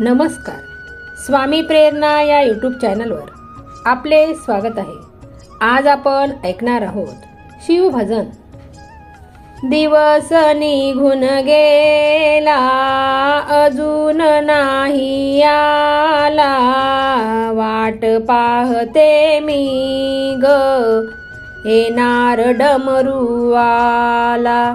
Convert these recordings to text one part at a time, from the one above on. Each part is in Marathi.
नमस्कार. स्वामी प्रेरणा या यूट्यूब चॅनलवर आपले स्वागत आहे. आज आपण ऐकणार आहोत शिवभजन. दिवस निघून गेला अजून नाही आला. वाट पाहते मी ग येणार डमरुवाला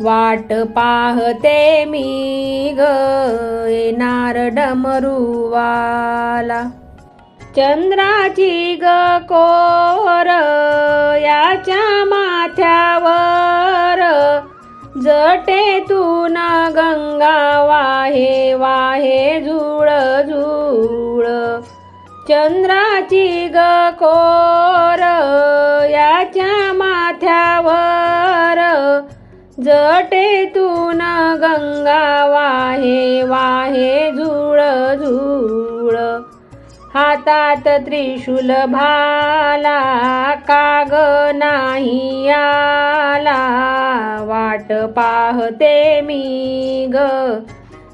वाट पाहते मी ग येणार डमरुवाला. चंद्राची ग कोर याच्या माथ्यावर. जटेतून गंगा वाहे वाहे झुळ झुळ चंद्राची ग कोर याच्या माथ्यावर. जटेतून गंगा वाहे वाहे झुळ झुळ हातात त्रिशूल भाला काग नाही आला. वाट पाहते मी ग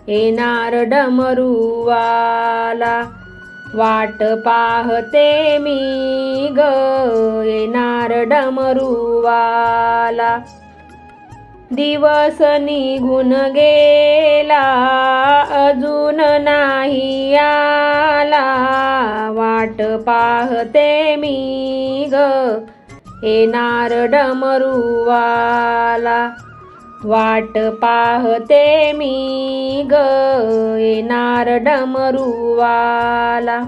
येणार डमरुवाला. वाट पाहते मी ग येणार डमरुवाला. दिवस निघून गेला अजून नाही आला. वाट पाहते मी ग येणार डमरुवाला. वाट पाहते मी ग येणार डमरुवाला.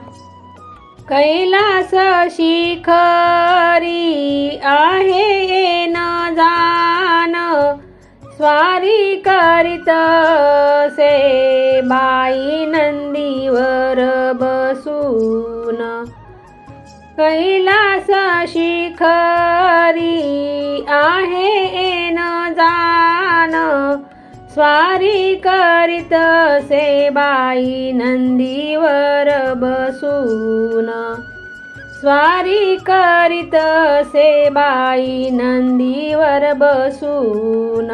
कैलास शिखरी आहे येन जान स्वारी करीत से बाई नंदीवर बसून कैलास शिखरी आहे एन जान. स्वारी करीत से बाई नंदीवर बसून स्वारी करीत से बाई नंदीवर बसून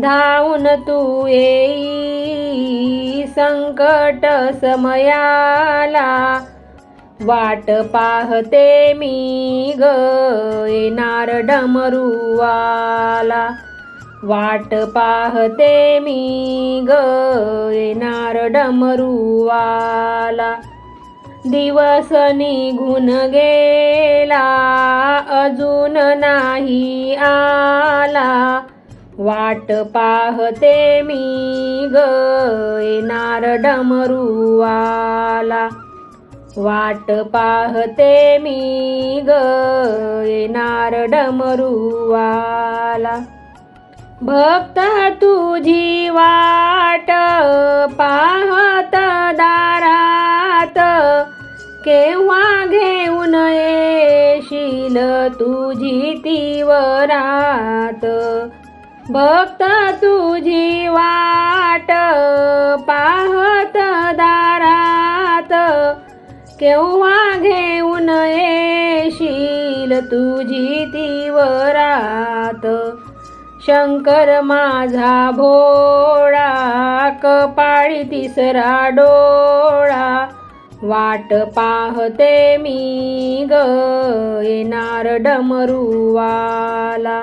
धावून तू येई. संकट समयाला वाट पाहते मी ग. येणार डमरुवाला वाट पाहते मी ग. येणार डमरुवाला दिवस निघून गेला अजून नाही आला. वाट पाहते मी ग येणार डमरुवाला वाट पाहते मी ग येणार डमरुवाला भक्त तुझी वाट पाहत दारात केव्हा घेऊन येशील तुझी तीवरात भक्त तुझी वाट पाहत दारात. केव्हा घेऊन येशील तुझी तीवरात शंकर माझा भोळा कपाळी तिसरा डोळा. वाट पाहते मी ग येणार डमरुवाला.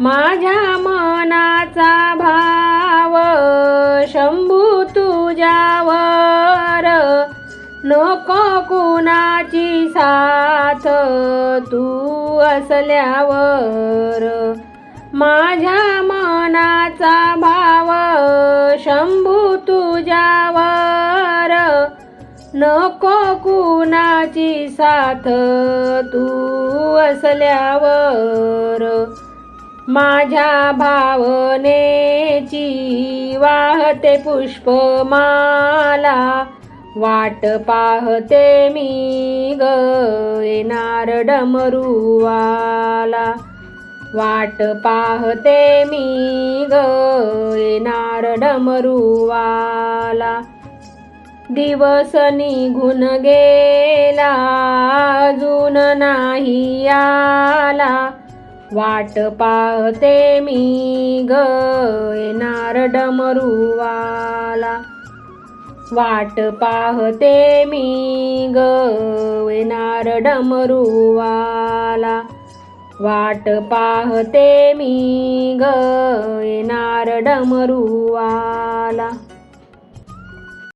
माझ्या मनाचा भाव शंभू तुझ्यावर. नको कुणाची साथ तू असल्यावर. माझ्या मनाचा भाव शंभू तुझ्यावर. नको कुणाची साथ तू असल्यावर. माझ्या भावनेची वाहते पुष्पमाला. वाट पाहते मी ग येणार डमरुवाला. वाट पाहते मी ग येणार डमरुवाला. दिवस निघून गेला अजून नाही आला. वाट पाहते मी ग येणार डमरुवाला वाट पाहते मी ग येणार डमरुवाला वाट पाहते मी ग येणार डमरुवाला